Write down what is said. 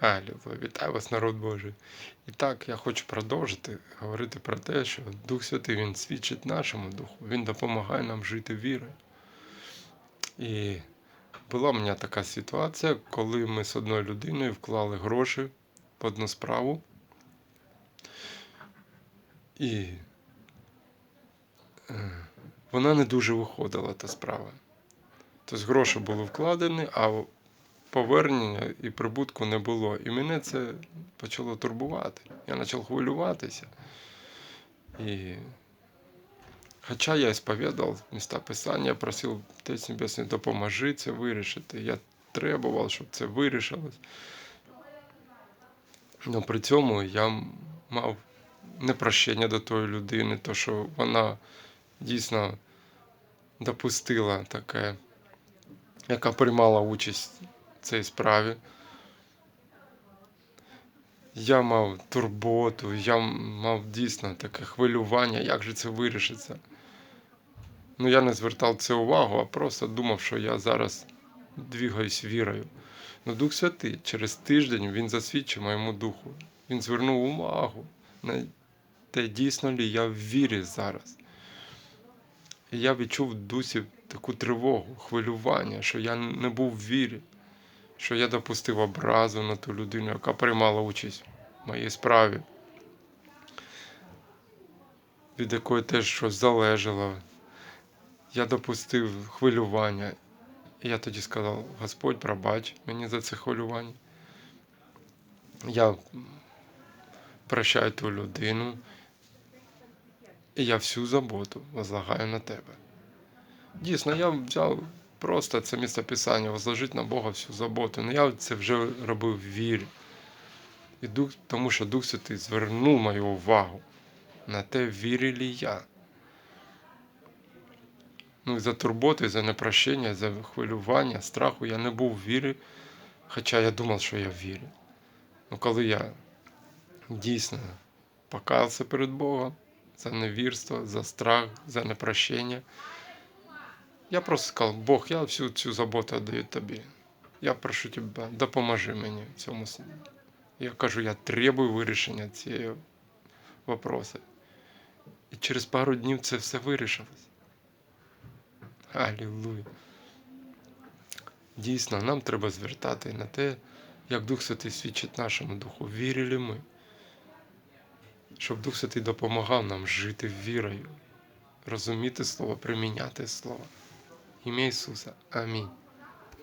Алілуя, вітаю вас, народ Божий. І так, я хочу продовжити говорити про те, що Дух Святий Він свідчить нашому духу, Він допомагає нам жити вірою. І була в мене така ситуація, коли ми з одною людиною вклали гроші в одну справу. І е, вона не дуже виходила, та справа. Тобто гроші були вкладені, а повернення і прибутку не було. І мене це почало турбувати. Я почав хвилюватися. І хоча я сповідав міста Писання, я просив Отець Небесний, допоможи це вирішити. Я требував, щоб це вирішилось. Але при цьому я мав непрощення до тої людини, то що вона дійсно допустила таке, яка приймала участь цій справі. Я мав турботу, я мав дійсно таке хвилювання, як же це вирішиться. Ну, я не звертав це увагу, а просто думав, що я зараз двігаюсь вірою. Ну, Дух Святий через тиждень він засвідчив моєму духу. Він звернув увагу на те, дійсно лі я в вірі зараз. І я відчув в дусі таку тривогу, хвилювання, що я не був в вірі, що я допустив образу на ту людину, яка приймала участь в моїй справі, від якої теж щось залежало. Я допустив хвилювання. І я тоді сказав: Господь, пробач мені за це хвилювання. Я прощаю ту людину, і я всю заботу возлагаю на тебе. Дійсно, я взяв просто це місце писання, возложити на Бога всю заботу. Ну я це вже робив в вірі. І Дух, тому що Дух Святий звернув мою увагу на те, вірю ли я. Ну, за турботи, за непрощення, за хвилювання, страху я не був в вірі, хоча я думав, що я в вірі. Ну, коли я дійсно покаявся перед Богом за невірство, за страх, за непрощення, я просто сказав, Бог, я всю цю заботу віддаю тобі. Я прошу тебе, допоможи мені в цьому. Я кажу, я требую вирішення цієї вопроси. І через пару днів це все вирішилось. Алілуя. Дійсно, нам треба звертати на те, як Дух Святий свідчить нашому духу, вірили ми, щоб Дух Святий допомагав нам жити вірою, розуміти Слово, приміняти Слово. e me Amém.